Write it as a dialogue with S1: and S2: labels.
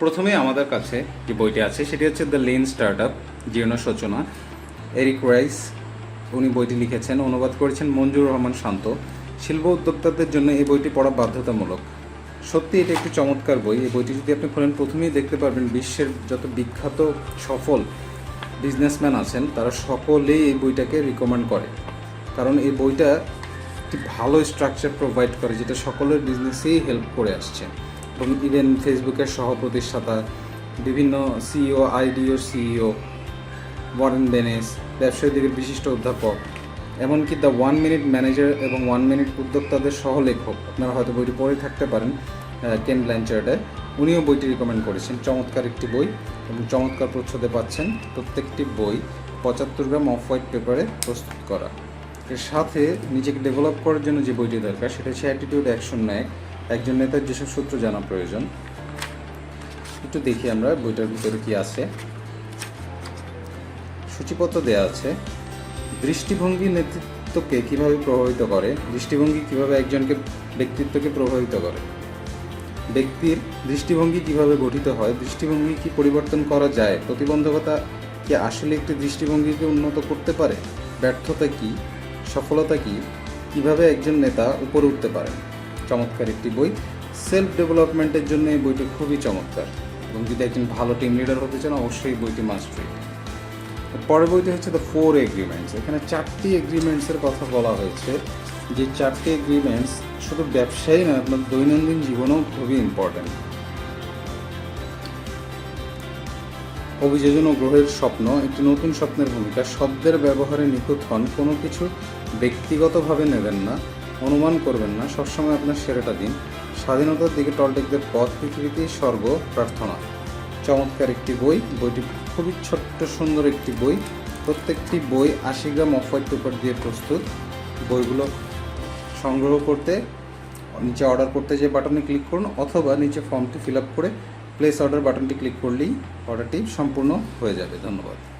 S1: প্রথমে আমাদের কাছে যে বইটি আছে, সেটি হচ্ছে দ্য লেন স্টার্ট আপ জীর্ণ সূচনা। এরিক রাইস, উনি বইটি লিখেছেন, অনুবাদ করেছেন মঞ্জুর রহমান শান্ত। শিল্প উদ্যোক্তাদের জন্য এই বইটি পড়া বাধ্যতামূলক। সত্যি এটা একটি চমৎকার বই। এই বইটি যদি আপনি খোলেন, প্রথমেই দেখতে পারবেন বিশ্বের যত বিখ্যাত, সফল বিজনেসম্যান আছেন, তারা সকলেই এই বইটাকে রিকমেন্ড করে। কারণ এই বইটা একটি ভালো স্ট্রাকচার প্রোভাইড করে, যেটা সকলের বিজনেসেই হেল্প করে আসছে। এবং ইভেন ফেসবুকের সহ প্রতিষ্ঠাতা বিভিন্ন CEO IDEO CEO Warren Bennis ব্যবসায়ী বিশিষ্ট অধ্যাপক, এমনকি দ্য ওয়ান মিনিট ম্যানেজার এবং ওয়ান মিনিট উদ্যোক্তাদের সহ লেখক আপনারা হয়তো বইটি পড়ে থাকতে পারেন কেন ব্ল্যাঞ্চার্ডে উনিও বইটি রিকমেন্ড করেছেন। চমৎকার একটি বই এবং চমৎকার প্রচ্ছদে পাচ্ছেন প্রত্যেকটি বই পঁচাত্তর গ্রাম অফ হোয়াইট পেপারে প্রস্তুত করা। এর সাথে নিজেকে ডেভেলপ করার জন্য যে বইটি দরকার, সেটা হচ্ছে অ্যাটিটিউড অ্যাকশন নেয় একজন নেতার যেসব সূত্র জানা প্রয়োজন, একটু দেখি আমরা বইটার ভিতরে কি আছে। সূচিপত্র দেওয়া আছে, দৃষ্টিভঙ্গি নেতৃত্বকে কীভাবে প্রভাবিত করে, দৃষ্টিভঙ্গি কীভাবে একজনকে ব্যক্তিত্বকে প্রভাবিত করে। ব্যক্তির দৃষ্টিভঙ্গি কীভাবে গঠিত হয়, দৃষ্টিভঙ্গি কি পরিবর্তন করা যায়, প্রতিবন্ধকতা কি আসলে একটি দৃষ্টিভঙ্গিকে উন্নত করতে পারে, ব্যর্থতা কি, সফলতা কি, কীভাবে একজন নেতা উপরে উঠতে পারে। চমৎকার একটি বই। সেলফ ডেভেলপমেন্টের জন্য এই বইটি খুবই চমৎকার। এবং যদি একজন ভালো টিম লিডার হতে চান, অবশ্যই বইটি মাস্ট রিড পরের বইটি হচ্ছে দ্য ফোর এগ্রিমেন্টস এখানে চারটি এগ্রিমেন্টসের কথা বলা হয়েছে। যে চারটি এগ্রিমেন্টস শুধু ব্যবসায়ী নয়, আপনার দৈনন্দিন জীবনেও খুবই ইম্পর্ট্যান্ট অভিযোজন ও গ্রহের স্বপ্ন, একটি নতুন স্বপ্নের ভূমিকা, শব্দের ব্যবহারে নিখুঁত হন, কোনো কিছু ব্যক্তিগতভাবে নেবেন না। অনুমান করবেন না, সবসময় আপনার সেরাটা দিন। স্বাধীনতার দিকে টলটেকদের পথ পৃথিবীতেই স্বর্গ প্রার্থনা। চমৎকার একটি বই, বইটি খুবই ছোট্ট, সুন্দর একটি বই। প্রত্যেকটি বই আশি গ্রাম অফ হোয়াইট পেপার দিয়ে প্রস্তুত। বইগুলো সংগ্রহ করতে, নিচে অর্ডার করতে যে বাটনে ক্লিক করুন, অথবা নিচে ফর্মটি ফিল আপ করে প্লেস অর্ডার বাটনটি ক্লিক করলেই অর্ডারটি সম্পূর্ণ হয়ে যাবে। ধন্যবাদ।